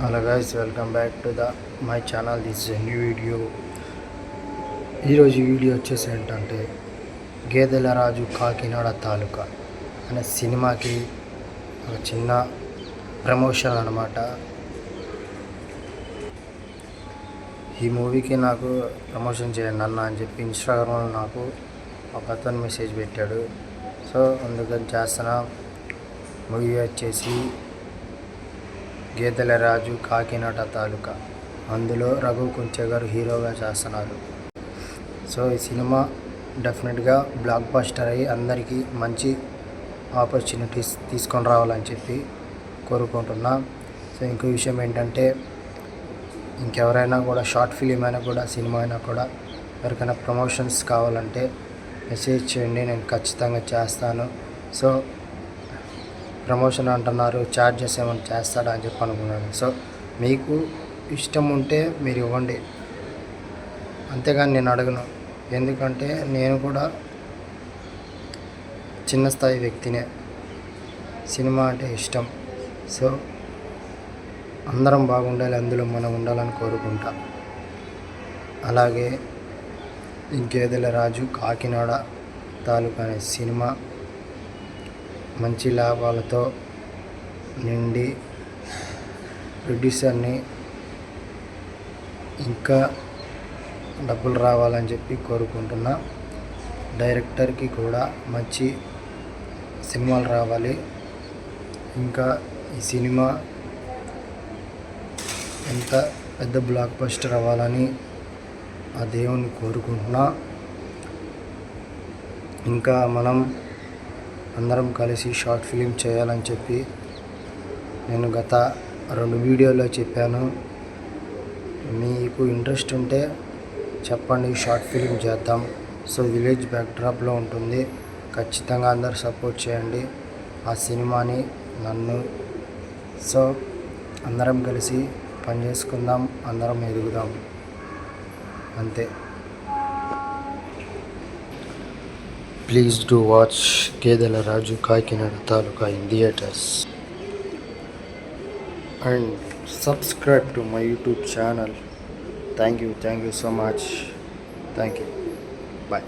Hello guys welcome back to the my channel this new video ఈరోజు video వచ్చేసి ఏంటంటే గేదెల రాజు కాకినాడ తాలూకా అనే సినిమాకి ఒక చిన్న ప్రమోషన్ అనమాట ఈ మూవీకి నాకు ప్రమోషన్ చేయండి అన్న అని చెప్పి ఇన్స్టాగ్రామ్లో నాకు ఒక అతను మెసేజ్ పెట్టాడు. సో అందుకని చేస్తున్న. మూవీ వచ్చేసి గీతల రాజు కాకినాడ తాలూకా. అందులో రఘు కుంచె గారు హీరోగా చేస్తున్నారు. సో ఈ సినిమా డెఫినెట్గా బ్లాక్ బాస్టర్ అయ్యి అందరికీ మంచి ఆపర్చునిటీస్ తీసుకొని రావాలని చెప్పి కోరుకుంటున్నా. సో ఇంకో విషయం ఏంటంటే ఇంకెవరైనా కూడా షార్ట్ ఫిలిం అయినా కూడా సినిమా అయినా కూడా ఎవరికైనా ప్రమోషన్స్ కావాలంటే మెసేజ్ చేయండి నేను ఖచ్చితంగా చేస్తాను. సో ప్రమోషన్ అంటున్నారు ఛార్జెస్ ఏమైనా చేస్తాడా అని చెప్పి అనుకున్నాను. సో మీకు ఇష్టం ఉంటే మీరు ఇవ్వండి. అంతేగాని నేను అడగను. ఎందుకంటే నేను కూడా చిన్న స్థాయి వ్యక్తినే. సినిమా అంటే ఇష్టం. సో అందరం బాగుండాలి అందులో మనం ఉండాలని కోరుకుంటా. అలాగే ఇంకేదల రాజు కాకినాడ తాలూకా అనే సినిమా మంచి లాభాలతో నిండి ప్రొడ్యూసర్ని ఇంకా డబ్బులు రావాలని చెప్పి కోరుకుంటున్నా. డైరెక్టర్కి కూడా మంచి సినిమాలు రావాలి. ఇంకా ఈ సినిమా ఎంత పెద్ద బ్లాక్ బస్టర్ అవ్వాలని ఆ దేవుని కోరుకుంటున్నా. ఇంకా మనం అందరం కలిసి షార్ట్ ఫిలిం చేయాలని చెప్పి నేను గత రెండు వీడియోలో చెప్పాను. మీకు ఇంట్రెస్ట్ ఉంటే చెప్పండి షార్ట్ ఫిలిం చేద్దాం. సో విలేజ్ బ్యాక్డ్రాప్లో ఉంటుంది. ఖచ్చితంగా అందరు సపోర్ట్ చేయండి. ఆ సినిమాని నన్ను సో అందరం కలిసి పని చేసుకుందాం అందరం ఎదుగుదాం. అంతే. Please do watch Gedela Raju Kakinada Taluka in theatres. And subscribe to my YouTube channel. Thank you thank you so much. Thank you. Bye.